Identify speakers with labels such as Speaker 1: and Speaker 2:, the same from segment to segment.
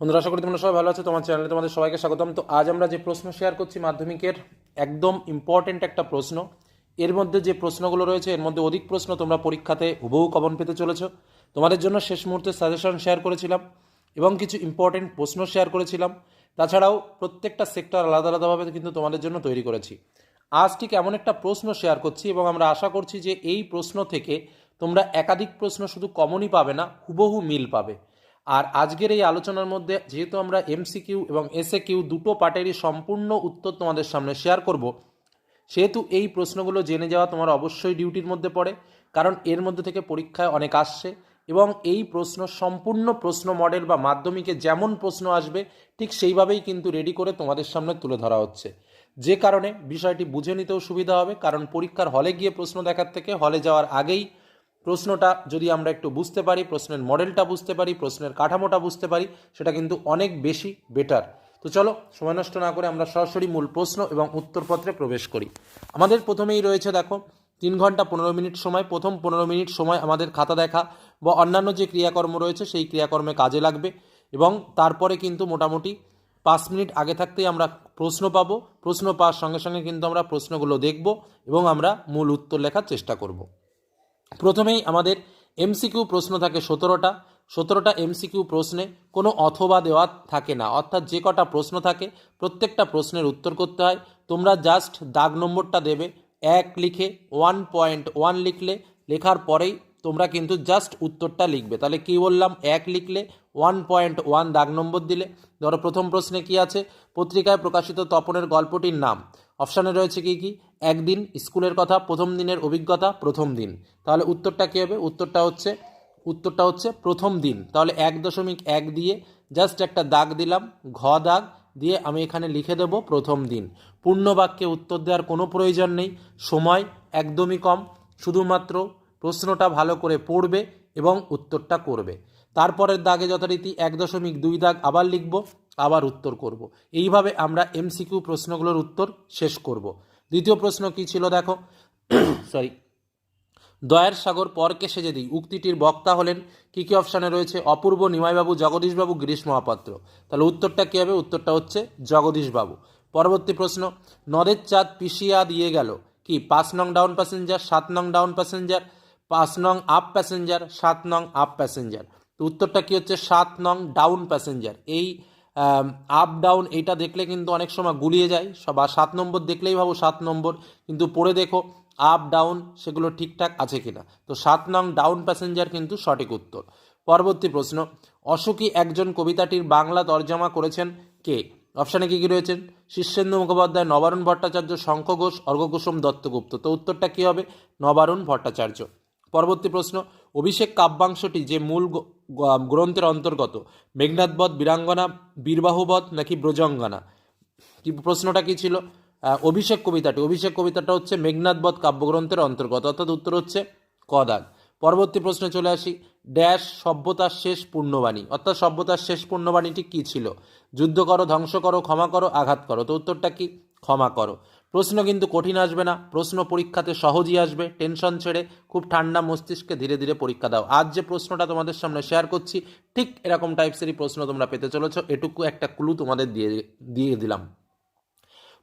Speaker 1: বন্ধুরা, আশা করি তোমরা সবাই ভালো আছো। তোমার চ্যানেলে তোমাদের সবাইকে স্বাগতম। তো আজ আমরা যে প্রশ্ন শেয়ার করছি মাধ্যমিকের, একদম ইম্পর্টেন্ট একটা প্রশ্ন। এর মধ্যে যে প্রশ্নগুলো রয়েছে, এর মধ্যে অধিক প্রশ্ন তোমরা পরীক্ষাতে হুবহু কমন পেতে চলেছ। তোমাদের জন্য শেষ মুহূর্তে সাজেশন শেয়ার করেছিলাম এবং কিছু ইম্পর্টেন্ট প্রশ্ন শেয়ার করেছিলাম। তাছাড়াও প্রত্যেকটা সেক্টর আলাদা আলাদাভাবে কিন্তু তোমাদের জন্য তৈরি করেছি। আজ ঠিক এমন একটা প্রশ্ন শেয়ার করছি এবং আমরা আশা করছি যে এই প্রশ্ন থেকে তোমরা একাধিক প্রশ্ন শুধু কমনই পাবে না, হুবহু মিল পাবে। আর আজকের এই আলোচনার মধ্যে যেহেতু আমরা এমসিকিউ এবং এসএ কিউ দুটো পার্টেরই সম্পূর্ণ উত্তর তোমাদের সামনে শেয়ার করব, সেহেতু এই প্রশ্নগুলো জেনে যাওয়া তোমার অবশ্যই ডিউটির মধ্যে পড়ে, কারণ এর মধ্যে থেকে পরীক্ষায় অনেক আসছে এবং এই প্রশ্ন সম্পূর্ণ প্রশ্ন মডেল বা মাধ্যমিকে যেমন প্রশ্ন আসবে, ঠিক সেইভাবেই কিন্তু রেডি করে তোমাদের সামনে তুলে ধরা হচ্ছে। যে কারণে বিষয়টি বুঝে নিতেও সুবিধা হবে, কারণ পরীক্ষার হলে গিয়ে প্রশ্ন দেখার থেকে হলে যাওয়ার আগেই প্রশ্নটা যদি আমরা একটু বুঝতে পারি, প্রশ্নের মডেলটা বুঝতে পারি, প্রশ্নের কাঠামোটা বুঝতে পারি, সেটা কিন্তু অনেক বেশি বেটার তো চলো, সময় নষ্ট না করে আমরা সরাসরি মূল প্রশ্ন এবং উত্তরপত্রে প্রবেশ করি। আমাদের প্রথমেই রয়েছে দেখো, তিন ঘণ্টা পনেরো মিনিট সময়। প্রথম পনেরো মিনিট সময় আমাদের খাতা দেখা বা অন্যান্য যে ক্রিয়াকর্ম রয়েছে, সেই ক্রিয়াকর্মে কাজে লাগবে এবং তারপরে কিন্তু মোটামুটি পাঁচ মিনিট আগে থাকতেই আমরা প্রশ্ন পাবো। প্রশ্ন পাওয়ার সঙ্গে সঙ্গে কিন্তু আমরা প্রশ্নগুলো দেখব এবং আমরা মূল উত্তর লেখার চেষ্টা করব। প্রথমেই আমাদের এমসিকিউ প্রশ্ন থাকে সতেরোটা। সতেরোটা এমসিকিউ প্রশ্নে কোনো অথবা দেওয়া থাকে না। অর্থাৎ যে কটা প্রশ্ন থাকে, প্রত্যেকটা প্রশ্নের উত্তর করতে হয়। তোমরা জাস্ট দাগ নম্বরটা দেবে। এক লিখে ওয়ান পয়েন্ট ওয়ান লিখলে, লেখার পরেই তোমরা কিন্তু জাস্ট উত্তরটা লিখবে। তাহলে কি বললাম? এক লিখলে ওয়ান পয়েন্ট ওয়ান দাগ নম্বর দিলে। ধরো প্রথম প্রশ্নে কি আছে? পত্রিকায় প্রকাশিত তপনের গল্পটির নাম। অপশানে রয়েছে কি কি? একদিন, স্কুলের কথা, প্রথম দিনের অভিজ্ঞতা, প্রথম দিন। তাহলে উত্তরটা কী হবে? উত্তরটা হচ্ছে উত্তরটা হচ্ছে প্রথম দিন। তাহলে এক দশমিক এক দিয়ে জাস্ট একটা দাগ দিলাম, ঘ দাগ দিয়ে আমি এখানে লিখে দেব প্রথম দিন। পূর্ণ বাক্যে উত্তর দেওয়ার কোনো প্রয়োজন নেই। সময় একদমই কম। শুধুমাত্র প্রশ্নটা ভালো করে পড়বে এবং উত্তরটা করবে। তারপরের দাগে যথারীতি এক দশমিক দুই দাগ আবার লিখব। আবার উত্তর করব। এইভাবে আমরা এমসিকিউ প্রশ্নগুলোর উত্তর শেষ করব। দ্বিতীয় প্রশ্ন কি ছিল দেখো? সরি দয়ার সাগর পরকে সেজে দিই। উক্তিটির বক্তা হলেন, কি কি অপশানে রয়েছে? অপূর্ব, নিমাইবাবু, জগদীশবাবু গিরিশ মহাপাত্র। তাহলে উত্তরটা কী হবে? উত্তরটা হচ্ছে জগদীশবাবু। পরবর্তী প্রশ্ন, নদের চাঁদ পিসিয়া দিয়ে গেল। কি? পাঁচ নং ডাউন প্যাসেঞ্জার, সাত নং ডাউন প্যাসেঞ্জার, পাঁচ নং আপ প্যাসেঞ্জার, সাত নং আপ প্যাসেঞ্জার। তো উত্তরটা কি হচ্ছে? সাত নং ডাউন প্যাসেঞ্জার। এই আপ ডাউন এইটা দেখলে কিন্তু অনেক সময় গুলিয়ে যায়। বা সাত নম্বর দেখলেই ভাবো সাত নম্বর। কিন্তু পড়ে দেখো আপ ডাউন সেগুলো ঠিকঠাক আছে কিনা। তো সাত নং ডাউন প্যাসেঞ্জার কিন্তু সঠিক উত্তর। পরবর্তী প্রশ্ন, অশোকী একজন কবিতাটির বাংলা তর্জমা করেছেন কে? অপশানে কী কী রয়েছেন শীর্ষেন্দু মুখোপাধ্যায়, নবারুণ ভট্টাচার্য শঙ্খ ঘোষ অর্ঘকুসুম দত্তগুপ্ত। তো উত্তরটা কী হবে? নবারুণ ভট্টাচার্য। পরবর্তী প্রশ্ন অভিষেক কাব্যাংশটি যে মূল গ্রন্থের অন্তর্গত মেঘনাথবধ বীরাঙ্গনা বীরবাহুবধ নাকি ব্রজঙ্গনা? কি প্রশ্নটা কি ছিল? অভিষেক কবিতাটি। অভিষেক কবিতাটা হচ্ছে মেঘনাথবধ কাব্যগ্রন্থের অন্তর্গত, অর্থাৎ উত্তর হচ্ছে কদাগ পরবর্তী প্রশ্নে চলে আসি। ড্যাশ, সভ্যতার শেষ পূর্ণবাণী। অর্থাৎ সভ্যতার শেষ পূর্ণবাণীটি কি ছিল? যুদ্ধ করো, ধ্বংস করো, ক্ষমা করো, আঘাত করো। তো উত্তরটা কি? ক্ষমা করো। প্রশ্ন কিন্তু কঠিন আসবে না। প্রশ্ন পরীক্ষাতে সহজই আসবে। টেনশন ছেড়ে খুব ঠান্ডা মস্তিষ্কে ধীরে ধীরে পরীক্ষা দাও। আজ যে প্রশ্নটা তোমাদের সামনে শেয়ার করছি, ঠিক এরকম টাইপসেরই প্রশ্ন তোমরা পেতে চলেছো। এটুকু একটা ক্লু তোমাদের দিয়ে দিয়ে দিলাম।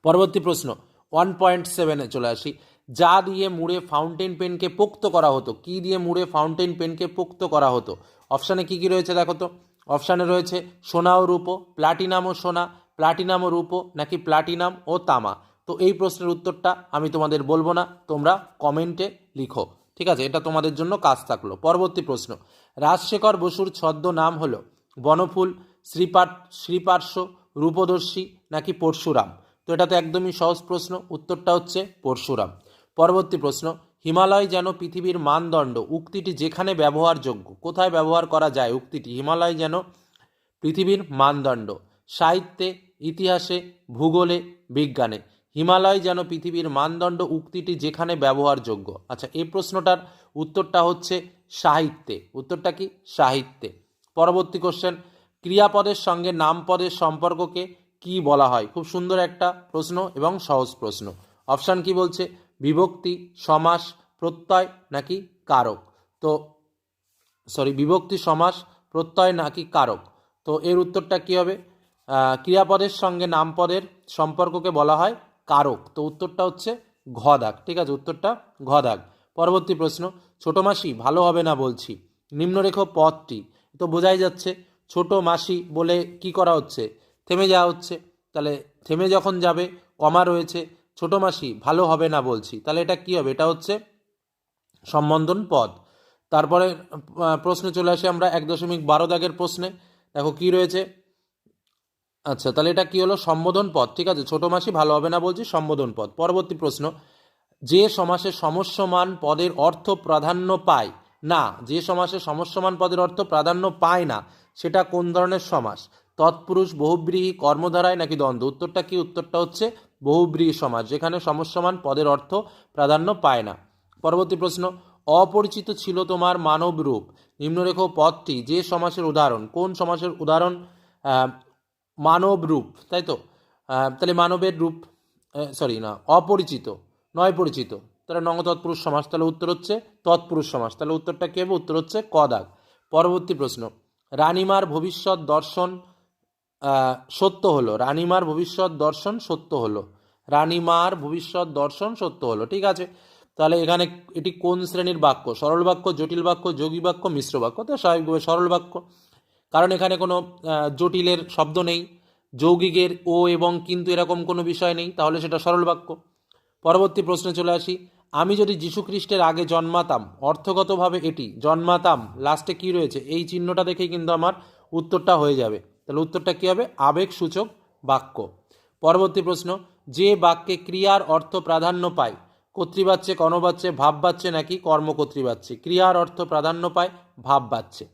Speaker 1: পরবর্তী প্রশ্ন, ওয়ান পয়েন্ট সেভেনে চলে আসি। যা দিয়ে মুড়ে ফাউন্টেন পেনকে পোক্ত করা হতো, কি দিয়ে মুড়ে ফাউন্টেন পেনকে পোক্ত করা হতো? অপশানে কি কি রয়েছে দেখো তো? অপশানে রয়েছে সোনা ও রূপো, প্লাটিনাম ও সোনা, প্লাটিনাম ও রূপো, নাকি প্লাটিনাম ও তামা? তো এই প্রশ্নের উত্তরটা আমি তোমাদের বলব না, তোমরা কমেন্টে লিখো। ঠিক আছে? এটা তোমাদের জন্য কাজ থাকল। পরবর্তী প্রশ্ন। রাজশেখর বসুর ছদ্ম নাম হলো বনফুল শ্রীপাট শ্রীপার্শ্ব, রূপদর্শী নাকি পরশুরাম? তো এটা তো একদমই সহজ প্রশ্ন, উত্তরটা হচ্ছে পরশুরাম। পরবর্তী প্রশ্ন। হিমালয় যেন পৃথিবীর মানদণ্ড, উক্তিটি যেখানে ব্যবহারযোগ্য, কোথায় ব্যবহার করা যায় উক্তিটি, হিমালয় যেন পৃথিবীর মানদণ্ড, সাহিত্যে, ইতিহাসে, ভূগোলে, বিজ্ঞানে। হিমালয় যেন পৃথিবীর মানদণ্ড উক্তিটি যেখানে ব্যবহারযোগ্য। আচ্ছা এই প্রশ্নটার উত্তরটা হচ্ছে সাহিত্যে। উত্তরটা কি? সাহিত্যে। পরবর্তী কোশ্চেন ক্রিয়াপদের সঙ্গে নামপদের সম্পর্ককে কি বলা হয়? খুব সুন্দর একটা প্রশ্ন এবং সহজ প্রশ্ন। অপশান কি বলছে? বিভক্তি, সমাস, প্রত্যয় নাকি কারক? তো সরি বিভক্তি, সমাস, প্রত্যয় নাকি কারক? তো এর উত্তরটা কি হবে? ক্রিয়াপদের সঙ্গে নামপদের সম্পর্ককে বলা হয় কারক। তো উত্তরটা হচ্ছে ঘ দাগ ঠিক আছে, উত্তরটা ঘ দাগ পরবর্তী প্রশ্ন, ছোট মাসি ভালো হবে না বলছি। নিম্নরেখ পদটি। তো বোঝাই যাচ্ছে, ছোট মাসি বলে কি করা হচ্ছে? থেমে যাওয়া হচ্ছে। তাহলে থেমে যখন যাবে, কমা রয়েছে, ছোট মাসি ভালো হবে না বলছি। তাহলে এটা কি হবে? এটা হচ্ছে সম্বন্ধন পদ। তারপরে প্রশ্নে চলে আসি আমরা এক দশমিক বারো দাগের প্রশ্নে। দেখো কি রয়েছে? আচ্ছা তাহলে এটা কি হলো? সম্বোধন পদ ঠিক আছে? ছোট মাসি, ভালো হবে না বলছি, সম্বোধন পদ পরবর্তী প্রশ্ন, যে সমাসে সমস্যমান পদের অর্থ প্রাধান্য পায়? না, যে সমাসে সমস্যমান পদের অর্থ প্রাধান্য পায় না, সেটা কোন ধরনের সমাস? তৎপুরুষ, বহুব্রীহি, কর্মধারায় নাকি দ্বন্দ্ব? উত্তরটা কি? উত্তরটা হচ্ছে বহুব্রীহি সমাস, যেখানে সমস্যমান পদের অর্থ প্রাধান্য পায় না। পরবর্তী প্রশ্ন, অপরিচিত ছিল তোমার মানব রূপ নিম্নরেখ পদটি যে সমাসের উদাহরণ, কোন সমাসের উদাহরণ মানব রূপ, তাই তো? তাহলে মানবের রূপ সরি না, অপরিচিত, নয় পরিচিত। তাহলে নঙ্গ তৎপুরুষ সমাস, তাহলে উত্তর হচ্ছে তৎপুরুষ সমাস। তাহলে উত্তরটা কী হবে? উত্তর হচ্ছে কদাগ পরবর্তী প্রশ্ন, রানিমার ভবিষ্যৎ দর্শন সত্য হলো? রানিমার ভবিষ্যৎ দর্শন সত্য হলো? রানিমার ভবিষ্যৎ দর্শন সত্য হলো? ঠিক আছে? তাহলে এখানে এটি কোন শ্রেণির বাক্য? সরল বাক্য, জটিল বাক্য, যোগী বাক্য, মিশ্র বাক্য। তো স্বাভাবিকভাবে সরল বাক্য। কারণ এখানে কোনো জটিলের শব্দ নেই, যৌগিকের ও এবং কিন্তু এরকম কোনো বিষয় নেই, তাহলে সেটা সরল বাক্য। পরবর্তী প্রশ্নে চলে আসি। আমি যদি যীশুখ্রিস্টের আগে জন্মাতাম, অর্থগতভাবে এটি, জন্মাতাম, লাস্টে কি রয়েছে, এই চিহ্নটা দেখেই কিন্তু আমার উত্তরটা হয়ে যাবে। তাহলে উত্তরটা কী হবে? আবেগসূচক বাক্য। পরবর্তী প্রশ্ন, যে বাক্যে ক্রিয়ার অর্থ প্রাধান্য পায়, কর্তৃবাচ্যে কর্মবাচ্যে ভাববাচ্যে নাকি কর্মকর্তৃবাচ্যে? ক্রিয়ার অর্থ প্রাধান্য পায়, ভাববাচ্যে।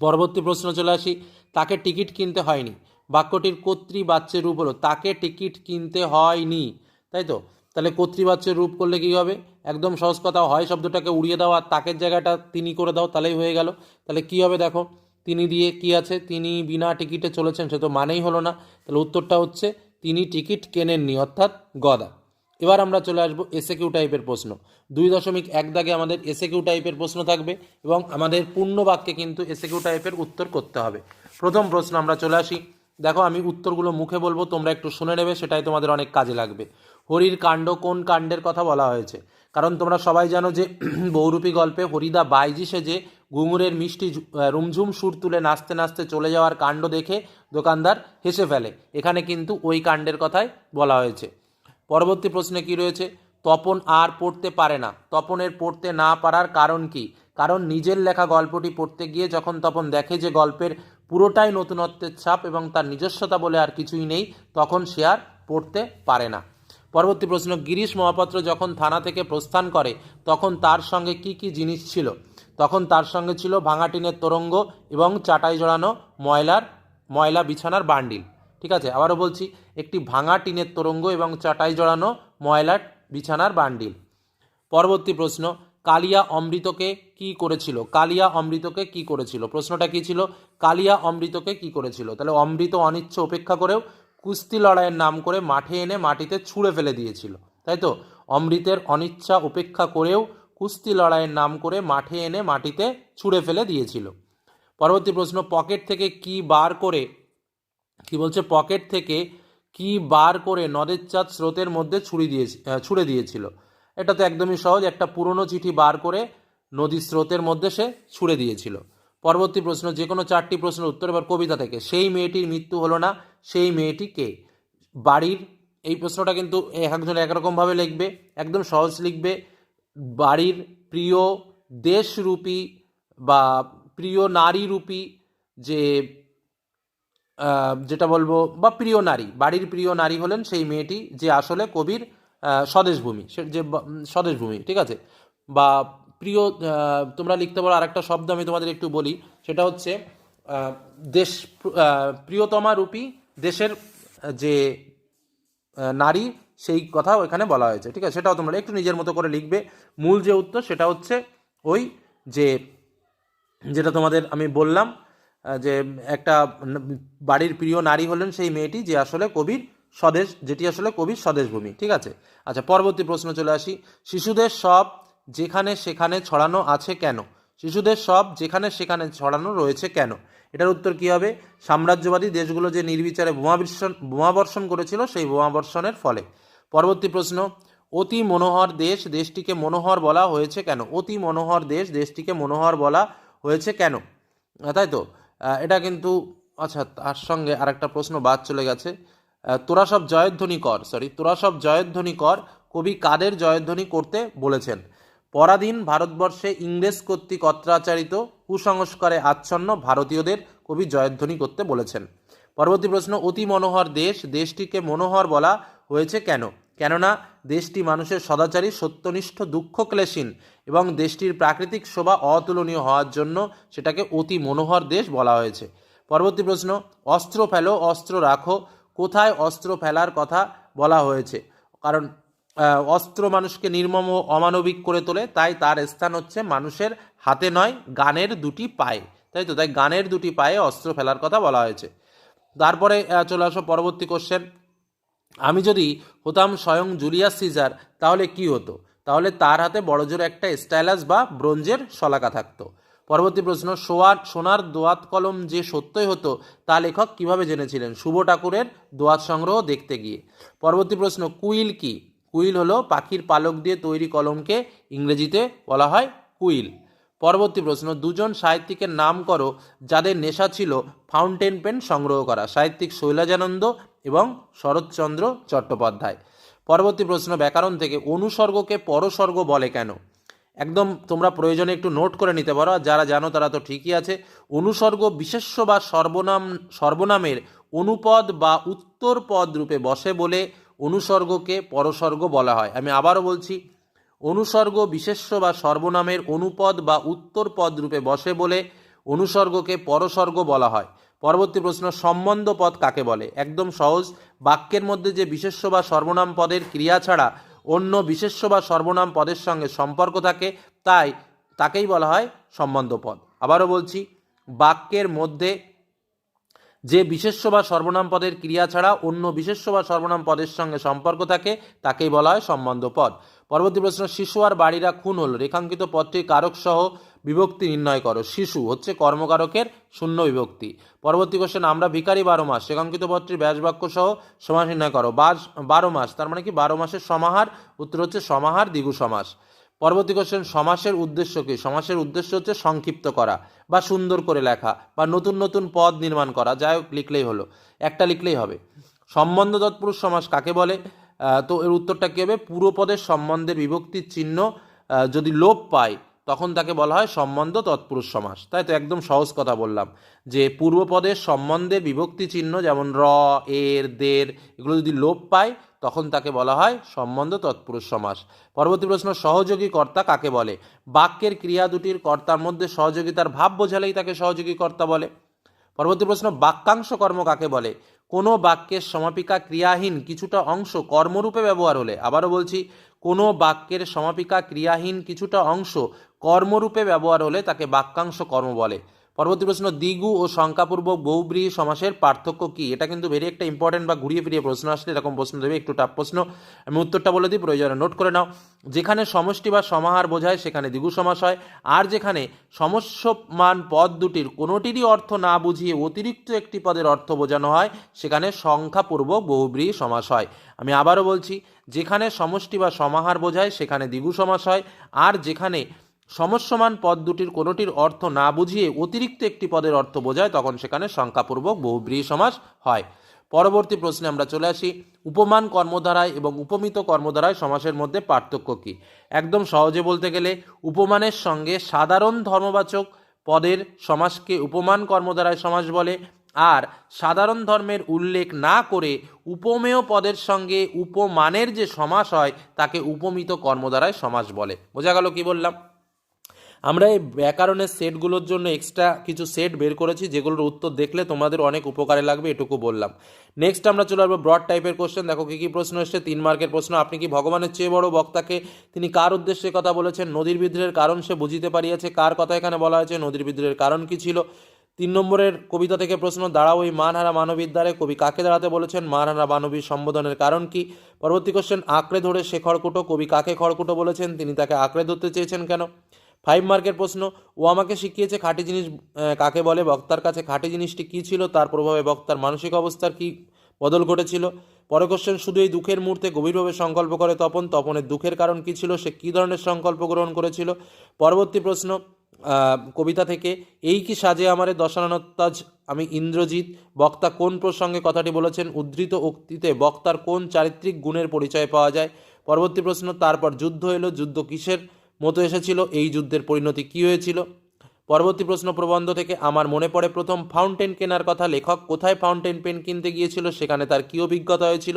Speaker 1: পরবর্তী প্রশ্ন চলে আসি, তাকে টিকিট কিনতে হয়নি। বাক্যটির কর্তৃবাচ্যের রূপ হলো, তাকে টিকিট কিনতে হয়নি। তাই তো? তাহলে কর্তৃবাচ্যের রূপ করলে কি হবে? একদম সহজ কথা, হয় শব্দটাকে উড়িয়ে দাও আর তাকের জায়গাটা তিনি করে দাও, তাহলেই হয়ে গেল। তাহলে কি হবে দেখো? তিনি দিয়ে কি আছে? তিনি বিনা টিকিটে চলেছেন, সে তো মানেই হলো না। তাহলে উত্তরটা হচ্ছে, তিনি টিকিট কেনেননি, অর্থাৎ গদা। এবার আমরা চলে আসব এসে কিউ টাইপের প্রশ্ন। দুই দশমিক এক দাগে আমাদের এসে কিউ টাইপের প্রশ্ন থাকবে এবং আমাদের পূর্ণ বাক্যে কিন্তু এসে কিউ টাইপের উত্তর করতে হবে। প্রথম প্রশ্ন আমরা চলে আসি। দেখো, আমি উত্তরগুলো মুখে বলব, তোমরা একটু শুনে নেবে, সেটাই তোমাদের অনেক কাজে লাগবে। হরির কাণ্ড কোন কাণ্ডের কথা বলা হয়েছে? কারণ তোমরা সবাই জানো যে বহুরূপী গল্পে হরিদা বাইজি সেজে ঘুঙুরের মিষ্টি রুমঝুম সুর তুলে নাচতে নাচতে চলে যাওয়ার কাণ্ড দেখে দোকানদার হেসে ফেলে। এখানে কিন্তু ওই কাণ্ডের কথাই বলা হয়েছে। পরবর্তী প্রশ্নে কি রয়েছে? তপন আর পড়তে পারে না। তপনের পড়তে না পারার কারণ কি? কারণ নিজের লেখা গল্পটি পড়তে গিয়ে যখন তপন দেখে যে গল্পের পুরোটাই নতুনত্বের ছাপ এবং তার নিজস্বতা বলে আর কিছুই নেই, তখন সে আর পড়তে পারে না। পরবর্তী প্রশ্ন, গিরিশ মহাপাত্র যখন থানা থেকে প্রস্থান করে, তখন তার সঙ্গে কি কি জিনিস ছিল? তখন তার সঙ্গে ছিল ভাঙা টিনের তোরঙ্গ এবং চাটাই জড়ানো ময়লার, ময়লা বিছানার বান্ডিল। ঠিক আছে? আবারও বলছি, একটি ভাঙা টিনের তরঙ্গ এবং চাটাই জড়ানো ময়লার বিছানার বান্ডিল। পরবর্তী প্রশ্ন, কালিয়া অমৃতকে কি করেছিল? কালিয়া অমৃতকে কি করেছিল? প্রশ্নটা কি ছিল? কালিয়া অমৃতকে কি করেছিল? তাহলে অমৃত অনিচ্ছ উপেক্ষা করেও কুস্তি লড়াইয়ের নাম করে মাঠে এনে মাটিতে ছুঁড়ে ফেলে দিয়েছিল। তাই তো? অমৃতের অনিচ্ছা উপেক্ষা করেও কুস্তি লড়াইয়ের নাম করে মাঠে এনে মাটিতে ছুঁড়ে ফেলে দিয়েছিল। পরবর্তী প্রশ্ন, পকেট থেকে কি বার করে কি বলছে? পকেট থেকে কি বার করে নদের চাঁদ স্রোতের মধ্যে ছুড়ে আহ, ছুড়ে দিয়েছিল। এটা তো একদমই সহজ একটা পুরনো চিঠি বার করে নদীর স্রোতের মধ্যে সে ছুড়ে দিয়েছিল। পরবর্তী প্রশ্ন যে কোনো চারটি প্রশ্নের উত্তর এবার কবিতা থেকে। সেই মেয়েটির মৃত্যু হলো না সেই মেয়েটি কে? বাড়ির এই প্রশ্নটা কিন্তু এক একজন একরকমভাবে লিখবে একদম সহজ লিখবে। বাড়ির প্রিয় দেশরূপী বা প্রিয় নারীরূপী যে যেটা বলব, বা প্রিয় নারী, বাড়ির প্রিয় নারী হলেন সেই মেয়েটি যে আসলে কবির স্বদেশভূমি, সে যে স্বদেশভূমি, ঠিক আছে? বা প্রিয় তোমরা লিখতে পারো আরেকটা শব্দ আমি তোমাদের একটু বলি, সেটা হচ্ছে দেশ প্রিয়তমা রূপী দেশের যে নারী, সেই কথা এখানে বলা হয়েছে, ঠিক আছে? সেটাও তোমরা একটু নিজের মতো করে লিখবে। মূল যে উত্তর সেটা হচ্ছে ওই যে, যেটা তোমাদের আমি বললাম যে একটা বাড়ির প্রিয় নারী হলেন সেই মেয়েটি যে আসলে কবির স্বদেশ, যেটি আসলে কবির স্বদেশভূমি, ঠিক আছে? আচ্ছা পরবর্তী প্রশ্ন চলে আসি। শিশুদের সব যেখানে সেখানে ছড়ানো আছে কেন? শিশুদের সব যেখানে সেখানে ছড়ানো রয়েছে কেন? এটার উত্তর কি হবে? সাম্রাজ্যবাদী দেশগুলো যে নির্বিচারে বোমাবর্ষণ বোমাবর্ষণ করেছিল সেই বোমাবর্ষণের ফলে। পরবর্তী প্রশ্ন, অতি মনোহর দেশ দেশটিকে মনোহর বলা হয়েছে কেন? অতি মনোহর দেশ দেশটিকে মনোহর বলা হয়েছে কেন? তাই তো? এটা কিন্তু আচ্ছা তার সঙ্গে আরেকটা প্রশ্ন বাদ চলে গেছে। তোরা সব জয়ধ্বনি কর সরি তোরা সব জয়ধ্বনি কর, কবি কাদের জয়ধ্বনি করতে বলেছেন? পরাধীন ভারতবর্ষে ইংরেজ কর্তৃক অত্যাচারিত কুসংস্কারে আচ্ছন্ন ভারতীয়দের কবি জয়ধ্বনি করতে বলেছেন। পরবর্তী প্রশ্ন, অতি মনোহর দেশ, দেশটিকে মনোহর বলা হয়েছে কেন? কেননা দেশটি মানুষের সদাচারী, সত্যনিষ্ঠ, দুঃখ ক্লেশীন এবং দেশটির প্রাকৃতিক শোভা অতুলনীয় হওয়ার জন্য সেটাকে অতি মনোহর দেশ বলা হয়েছে। পরবর্তী প্রশ্ন, অস্ত্র ফেলো, অস্ত্র রাখো, কোথায় অস্ত্র ফেলার কথা বলা হয়েছে? কারণ অস্ত্র মানুষকে নির্মম ও অমানবিক করে তোলে, তাই তার স্থান হচ্ছে মানুষের হাতে নয়, গানের দুটি পায়ে। তাই তো? তাই গানের দুটি পায়ে অস্ত্র ফেলার কথা বলা হয়েছে। তারপরে চলে আসো পরবর্তী কোশ্চেন আমি যদি হতাম স্বয়ং জুলিয়াস সিজার, তাহলে কি হতো? তাহলে তার হাতে বড় জোর একটা স্টাইলাস বা ব্রোঞ্জের শলাকা থাকতো। পরবর্তী প্রশ্ন সোয়ার সোনার দোয়াত কলম যে সত্যই হতো, তা লেখক কীভাবে জেনেছিলেন? শুভ ঠাকুরের দোয়াত সংগ্রহ দেখতে গিয়ে। পরবর্তী প্রশ্ন, কুইল কি? কুইল হলো পাখির পালক দিয়ে তৈরি কলমকে ইংরেজিতে বলা হয় কুইল। পরবর্তী প্রশ্ন, দুজন সাহিত্যিকের নাম করো যাদের নেশা ছিল ফাউন্টেন পেন সংগ্রহ করা, সাহিত্যিক শৈলাজানন্দ এবং শরৎচন্দ্র চট্টোপাধ্যায়। পরবর্তী প্রশ্ন, ব্যাকরণ থেকে অনুসর্গকে পরসর্গ বলে কেন? একদম তোমরা প্রয়োজনে একটু নোট করে নিতে পারো যারা জানো তারা তো ঠিকই আছে। অনুসর্গ বিশেষ্য বা সর্বনাম, সর্বনামের অনুপদ বা উত্তর পদ রূপে বসে বলে অনুসর্গকে পরসর্গ বলা হয়। আমি আবারও বলছি অনুসর্গ বিশেষ্য বা সর্বনামের অনুপদ বা উত্তর পদ রূপে বসে বলে অনুসর্গকে পরসর্গ বলা হয়। পরবর্তী প্রশ্ন, সম্বন্ধ পদ কাকে বলে? একদম সহজ। বাক্যের মধ্যে যে বিশেষ্য বা সর্বনাম পদের ক্রিয়া ছাড়া অন্য বিশেষ্য বা সর্বনাম পদের সঙ্গে সম্পর্ক থাকে, তাই তাকেই বলা হয় সম্বন্ধ পদ। আবারও বলছি, বাক্যের মধ্যে যে বিশেষ্য বা সর্বনাম পদের ক্রিয়া ছাড়া অন্য বিশেষ্য বা সর্বনাম পদের সঙ্গে সম্পর্ক থাকে, তাকেই বলা হয় সম্বন্ধ পদ। পরবর্তী প্রশ্ন, শিশু আর বাড়িরা খুন হল। রেখাঙ্কিত পদটির কারক সহ বিভক্তি নির্ণয় করো। শিশু হচ্ছে কর্মকারকের শূন্য বিভক্তি। পরবর্তী কোশ্চেন আমরা ভিকারি বারো মাস। রেখাঙ্কিত পদটির ব্যাস বাক্য সহ সমাস নির্ণয় করো। বারো মাস, তার মানে কি? বারো মাসের সমাহার, উত্তর হচ্ছে সমাহার, দ্বিগু সমাস। পরবর্তী কোশ্চেন সমাসের উদ্দেশ্য কি? সমাসের উদ্দেশ্য হচ্ছে সংক্ষিপ্ত করা বা সুন্দর করে লেখা বা নতুন নতুন পদ নির্মাণ করা। যাই হোক, লিখলেই হলো। একটা লিখলেই হবে। সম্বন্ধ তৎপুরুষ সমাস কাকে বলে? তো এর উত্তরটা কী হবে? পূর্বপদের সম্বন্ধের বিভক্তির চিহ্ন যদি লোপ পায়, তখন তাকে বলা হয় সম্বন্ধ তৎপুরুষ সমাস। তাই তো একদম সহজ কথা বললাম যে পূর্বপদের সম্বন্ধে বিভক্তি চিহ্ন যেমন র, এর, দের, এগুলো যদি লোপ পায়, তখন তাকে বলা হয় সম্বন্ধ তৎপুরুষ সমাস। পরবর্তী প্রশ্ন, সহযোগী কর্তা কাকে বলে? বাক্যের ক্রিয়া দুটির কর্তার মধ্যে সহযোগিতার ভাব বোঝালেই তাকে সহযোগী কর্তা বলে। পরবর্তী প্রশ্ন, বাক্যাংশ কর্ম কাকে বলে? কোনো বাক্যের সমাপিকা ক্রিয়াহীন কিছুটা অংশ কর্মরূপে ব্যবহার হলে, আবারও বলছি, কোনো বাক্যের সমাপিকা ক্রিয়াহীন কিছুটা অংশ কর্মরূপে ব্যবহার হলে তাকে বাক্যাংশ কর্ম বলে। পরবর্তী প্রশ্ন, দ্বিগু ও সংখ্যাপূর্বক বহুব্রীহি সমাসের পার্থক্য কি? এটা কিন্তু ভেরি একটা ইম্পর্টেন্ট বা ঘুরিয়ে ফিরিয়ে প্রশ্ন আসলে এরকম প্রশ্ন দেবে, একটু টাফ প্রশ্ন। আমি উত্তরটা বলে দিই, প্রয়োজনে নোট করে নাও। যেখানে সমষ্টি বা সমাহার বোঝায়, সেখানে দ্বিগু সমাস হয়। আর যেখানে সমস্যমান পদ দুটির কোনোটিরই অর্থ না বুঝিয়ে অতিরিক্ত একটি পদের অর্থ বোঝানো হয়, সেখানে সংখ্যাপূর্বক বহুব্রীহি সমাস হয়। আমি আবারও বলছি, যেখানে সমষ্টি বা সমাহার বোঝায়, সেখানে দ্বিগু সমাস হয়। আর যেখানে সমস্যমান পদ দুটির কোনোটির অর্থ না বুঝিয়ে অতিরিক্ত একটি পদের অর্থ বোঝায়, তখন সেখানে সংখ্যাপূর্বক বহুব্রীহি সমাস হয়। পরবর্তী প্রশ্নে আমরা চলে আসি, উপমান কর্মধারায় এবং উপমিত কর্মধারায় সমাসের মধ্যে পার্থক্য কী? একদম সহজে বলতে গেলে, উপমানের সঙ্গে সাধারণ ধর্মবাচক পদের সমাসকে উপমান কর্মধারায় সমাস বলে, আর সাধারণ ধর্মের উল্লেখ না করে উপমেয় পদের সঙ্গে উপমানের যে সমাস হয়, তাকে উপমিত কর্মধারায় সমাস বলে। বোঝা গেল কি বললাম? আমরা এই ব্যাকরণের সেটগুলোর জন্য এক্সট্রা কিছু সেট বের করেছি, যেগুলোর উত্তর দেখলে তোমাদের অনেক উপকারে লাগবে, এটুকু বললাম। নেক্সট আমরা চলে আসব ব্রড টাইপের কোশ্চেন দেখো কী কী প্রশ্ন এসছে, তিন মার্কের প্রশ্ন, আপনি কি ভগবানের চেয়ে বড় বক্তাকে, তিনি কার উদ্দেশ্যে কথা বলেছেন, নদীর বিদ্রোহের কারণ সে বুঝিতে পারিয়াছে, কার কথা এখানে বলা হয়েছে, নদীর বিদ্রোহের কারণ কি ছিল? তিন নম্বরের কবিতা থেকে প্রশ্ন, দাঁড়াও ওই মানহারা মানবীর দ্বারে কবি কাকে দাঁড়াতে বলেছেন, মানহারা মানবীর সম্বোধনের কারণ কি? পরবর্তী কোশ্চেন আঁকড়ে ধরে সে খড়কুটো কবি কাকে খড়কুটো বলেছেন, তিনি তাকে আঁকড়ে ধরতে চেয়েছেন কেন? ফাইভ মার্কের প্রশ্ন, ও আমাকে শিখিয়েছে খাঁটি জিনিস কাকে বলে? বক্তার কাছে খাঁটি জিনিসটি কী ছিল? তার প্রভাবে বক্তার মানসিক অবস্থার কী বদল ঘটেছিল? পরে কোশ্চেন শুধু এই দুঃখের মুহূর্তে গভীরভাবে সংকল্প করে তপন, তপনের দুঃখের কারণ কী ছিল? সে কী ধরনের সংকল্প গ্রহণ করেছিল? পরবর্তী প্রশ্ন কবিতা থেকে, এই কি সাজে আমারে দশানত্তাজ আমি ইন্দ্রজিৎ, বক্তা কোন প্রসঙ্গে কথাটি বলেছেন? উদ্ধৃত উক্তিতে বক্তার কোন চারিত্রিক গুণের পরিচয় পাওয়া যায়? পরবর্তী প্রশ্ন, তারপর যুদ্ধ এলো, যুদ্ধ কিসের? মতো এসেছিল। এই যুদ্ধের পরিণতি কী হয়েছিল? পরবর্তী প্রশ্ন প্রবন্ধ থেকে আমার মনে পড়ে, প্রথম ফাউন্টেন কেনার কথা লেখক কোথায় ফাউন্টেন পেন কিনতে গিয়েছিল, সেখানে তার কী অভিজ্ঞতা হয়েছিল?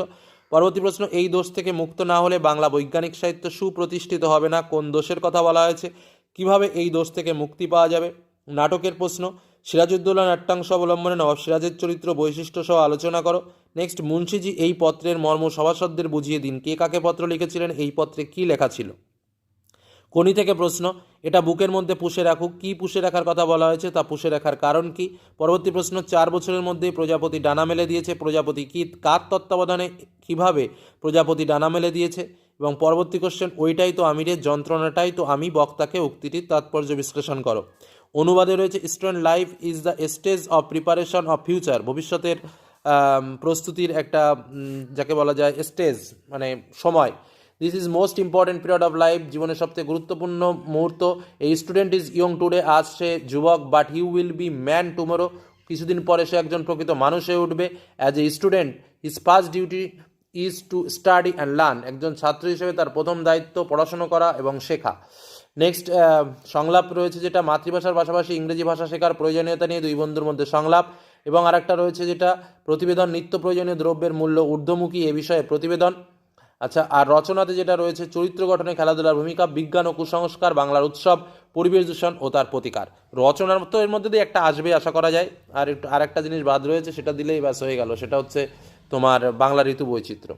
Speaker 1: পরবর্তী প্রশ্ন, এই দোষ থেকে মুক্ত না হলে বাংলা বৈজ্ঞানিক সাহিত্য সুপ্রতিষ্ঠিত হবে না? কোন দোষের কথা বলা হয়েছে? কীভাবে এই দোষ থেকে মুক্তি পাওয়া যাবে? নাটকের প্রশ্ন, সিরাজউদ্দৌলা নাট্যাংশ অবলম্বনে নবাব সিরাজের চরিত্র বৈশিষ্ট্য সহ আলোচনা করো। নেক্সট, মুন্সিজি এই পত্রের মর্ম সভাসদদের বুঝিয়ে দিন। কে কাকে পত্র লিখেছিলেন? এই পত্রে কী লেখা ছিল? কোনি থেকে প্রশ্ন, এটা বুকের মধ্যে পুষে রাখুক। কি পুষে রাখার কথা বলা হয়েছে, তা পুষে রাখার কারণ কি? পরবর্তী প্রশ্ন, চার বছরের মধ্যেই প্রজাপতি ডানা মেলে দিয়েছে, প্রজাপতি কি, কার তত্ত্বাবধানে কীভাবে প্রজাপতি ডানা মেলে দিয়েছে? এবং পরবর্তী কোশ্চেন ওইটাই তো আমিরের যন্ত্রণাটাই তো আমি বক্তাকে উক্তিটির তাৎপর্য বিশ্লেষণ করো। অনুবাদে রয়েছে student life is the stage of preparation of future ভবিষ্যতের প্রস্তুতির একটা যাকে বলা যায় স্টেজ মানে সময়। This is most important period of life জীবনের সবথেকে গুরুত্বপূর্ণ মুহূর্ত। এই স্টুডেন্ট ইজ ইয়ং টুডে আজ সে যুবক but he will be man tomorrow কিছুদিন পরে সে একজন প্রকৃত মানুষ হয়ে উঠবে। As a student his first duty is to study and learn একজন ছাত্র হিসেবে তার প্রথম দায়িত্ব পড়াশোনা করা এবং শেখা। নেক্সট সংলাপ রয়েছে যেটা মাতৃভাষার পাশাপাশি ইংরেজি ভাষা শেখার প্রয়োজনীয়তা নিয়ে দুই বন্ধুর মধ্যে সংলাপ। এবং আরেকটা রয়েছে যেটা প্রতিবেদন, নিত্য প্রয়োজনীয় দ্রব্যের মূল্য ঊর্ধ্বমুখী এ বিষয়ে প্রতিবেদন। আচ্ছা আর রচনাতে যেটা রয়েছে, চরিত্র গঠনে খেলাধুলার ভূমিকা, বিজ্ঞান ও কুসংস্কার, বাংলার উৎসব, পরিবেশ দূষণ ও তার প্রতিকার। রচনার তো এর মধ্যে দিয়ে একটা আসবে, আশা করা যায়। আর একটু আর একটা জিনিস বাদ রয়েছে, সেটা দিলেই ব্যাস হয়ে গেল। সেটা হচ্ছে তোমার বাংলা ঋতু বৈচিত্র্য।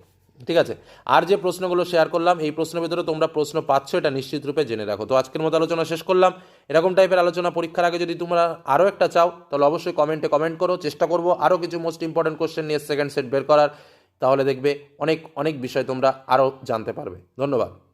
Speaker 1: ঠিক আছে? আর যে প্রশ্নগুলো শেয়ার করলাম, এই প্রশ্নের ভিতরে তোমরা প্রশ্ন পাচ্ছ, এটা নিশ্চিত রূপে জেনে রাখো। তো আজকের মতো আলোচনা শেষ করলাম। এরকম টাইপের আলোচনা পরীক্ষার আগে যদি তোমরা আরও একটা চাও, তাহলে অবশ্যই কমেন্টে কমেন্ট করো। চেষ্টা করব আরও কিছু মোস্ট ইম্পর্টেন্ট কোশ্চেন নিয়ে সেকেন্ড সেট বের করার। তাহলে দেখবে অনেক অনেক বিষয় তোমরা আরও জানতে পারবে। ধন্যবাদ।